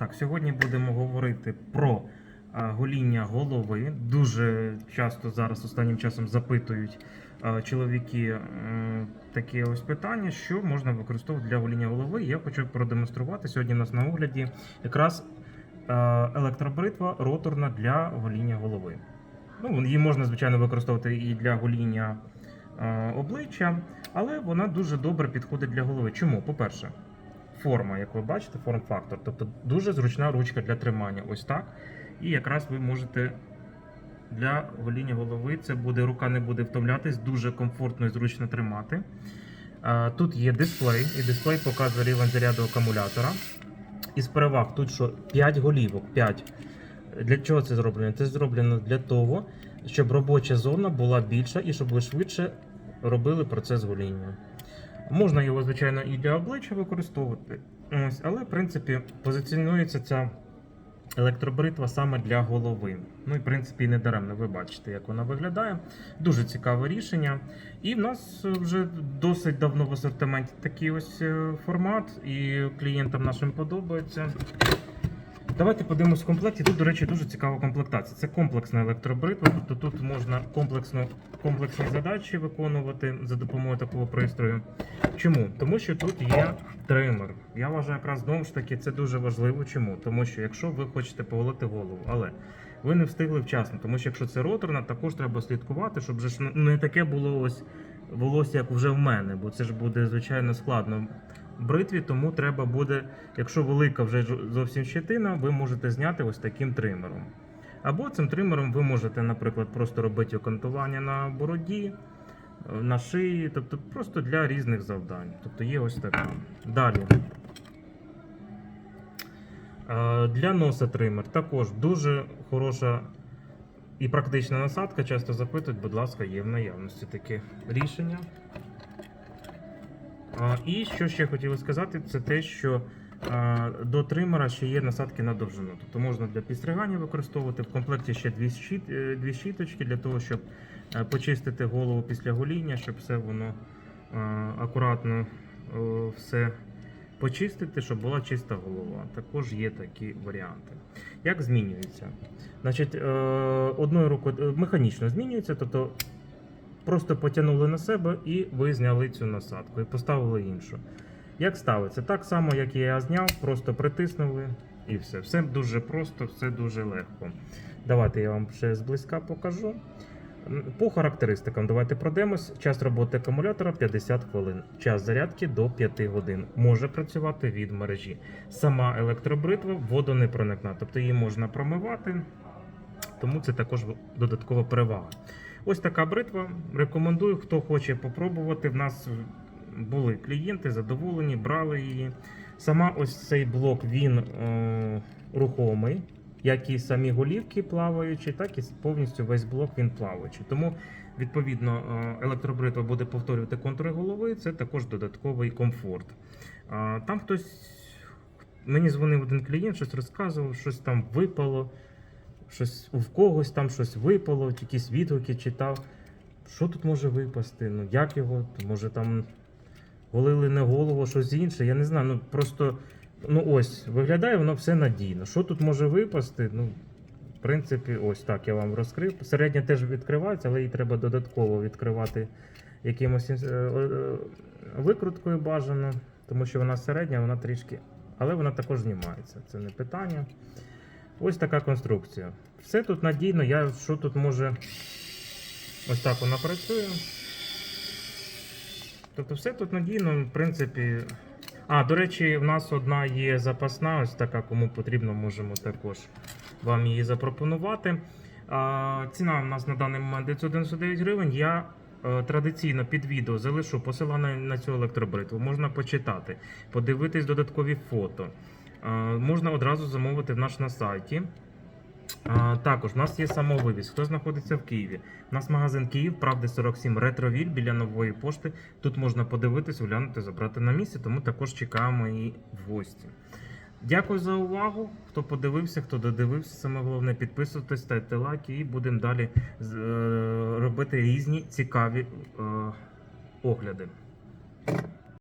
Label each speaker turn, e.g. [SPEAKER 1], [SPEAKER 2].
[SPEAKER 1] Так, сьогодні будемо говорити про а, гоління голови. Дуже часто зараз останнім часом запитують а, чоловіки е, таке ось питання, що можна використовувати для гоління голови. Я хочу продемонструвати сьогодні. У нас на огляді якраз е, електробритва роторна для гоління голови. Ну, її можна, звичайно, використовувати і для гоління е, обличчя, але вона дуже добре підходить для голови. Чому? По-перше, форма, як ви бачите, форм-фактор. Тобто дуже зручна ручка для тримання. Ось так. І якраз ви можете для гоління голови це буде, рука не буде втомлятись, дуже комфортно і зручно тримати. Тут є дисплей, і дисплей показує рівень заряду акумулятора. Із переваг тут що 5 голівок. 5. Для чого це зроблено? Це зроблено для того, щоб робоча зона була більша і щоб ви швидше робили процес гоління. Можна його, звичайно, і для обличчя використовувати. Ось, але, в принципі, позиціонується ця електробритва саме для голови. Ну і в принципі не даремно, ви бачите, як вона виглядає. Дуже цікаве рішення. І в нас вже досить давно в асортименті такий ось е, формат, і клієнтам нашим подобається. Давайте подивимось в комплекті. Тут, до речі, дуже цікава комплектація. Це комплексна електробритва, тобто тут можна комплексно, комплексні задачі виконувати за допомогою такого пристрою. Чому? Тому що тут є тример. Я вважаю, якраз знову ж таки це дуже важливо. Чому? Тому що якщо ви хочете поголити голову, але ви не встигли вчасно, тому що якщо це роторна, також треба слідкувати, щоб же ж не таке було ось волосся, як вже в мене, бо це ж буде звичайно складно бритві, тому треба буде, якщо велика вже зовсім щетина, ви можете зняти ось таким тримером. Або цим тримером ви можете, наприклад, просто робити окантування на бороді, е, на шиї, тобто просто для різних завдань. Тобто є ось така. Далі. Е, Для носа тример також дуже хороша і практична насадка. Часто запитують, будь ласка, є в наявності таке рішення. І що ще хотіли сказати, це те, що до тримера ще є насадки на. Тобто можна для підстригання використовувати. В комплекті ще дві, щіт, е, дві щіточки для того, щоб е, почистити голову після гоління, щоб все воно акуратно все почистити, щоб була чиста голова. Також є такі варіанти. Як змінюється? Значить, е, одною рукою механічно змінюється, тобто просто потягнули на себе і ви зняли цю насадку і поставили іншу. Як ставиться? Так само, як я зняв, просто притиснули і все. Все дуже просто, все дуже легко. Давайте я вам ще зблизька покажу. По характеристикам давайте пройдемось. Час роботи акумулятора 50 хвилин. Час зарядки до 5 годин. Може працювати від мережі. Сама електробритва водонепроникна, тобто її можна промивати, тому це також додаткова перевага. Ось така бритва. Рекомендую, хто хоче попробувати. В нас були клієнти, задоволені, брали її. Сама ось цей блок він е, рухомий, як і самі голівки плаваючі, так і повністю весь блок він плаваючий. Тому, відповідно, е, електробритва буде повторювати контури голови, це також додатковий комфорт. Е, Там хтось мені дзвонив один клієнт, щось розказував, щось там випало щось у когось там щось випало, якісь відгуки читав. Що тут може випасти? Ну як його? Може там голили не голову, щось інше. Я не знаю. Ну просто ну ось виглядає воно все надійно. Що тут може випасти? Ну, в принципі, ось так я вам розкрив. Середня теж відкривається, але її треба додатково відкривати якимось е, е, викруткою бажано, тому що вона середня, вона трішки. Але вона також знімається. Це не питання. Ось така конструкція. Все тут надійно, я що тут може. Ось так вона працює. Тобто все тут надійно, в принципі. А, до речі, в нас одна є запасна, ось така, кому потрібно, можемо також вам її запропонувати. А, ціна у нас на даний момент 999 гривень. Я е, традиційно під відео залишу посилання на цю електробритву. Можна почитати, подивитись додаткові фото. Е, Можна одразу замовити в наш на сайті. Також у нас є самовивіз. Хто знаходиться в Києві? У нас магазин Київ, правди 47 ретровіль біля нової пошти. Тут можна подивитись, оглянути, забрати на місці, тому також чекаємо і в гості. Дякую за увагу. Хто подивився, хто додивився, саме головне підписуйтесь, ставте лайки і будемо далі е, робити різні цікаві е, огляди.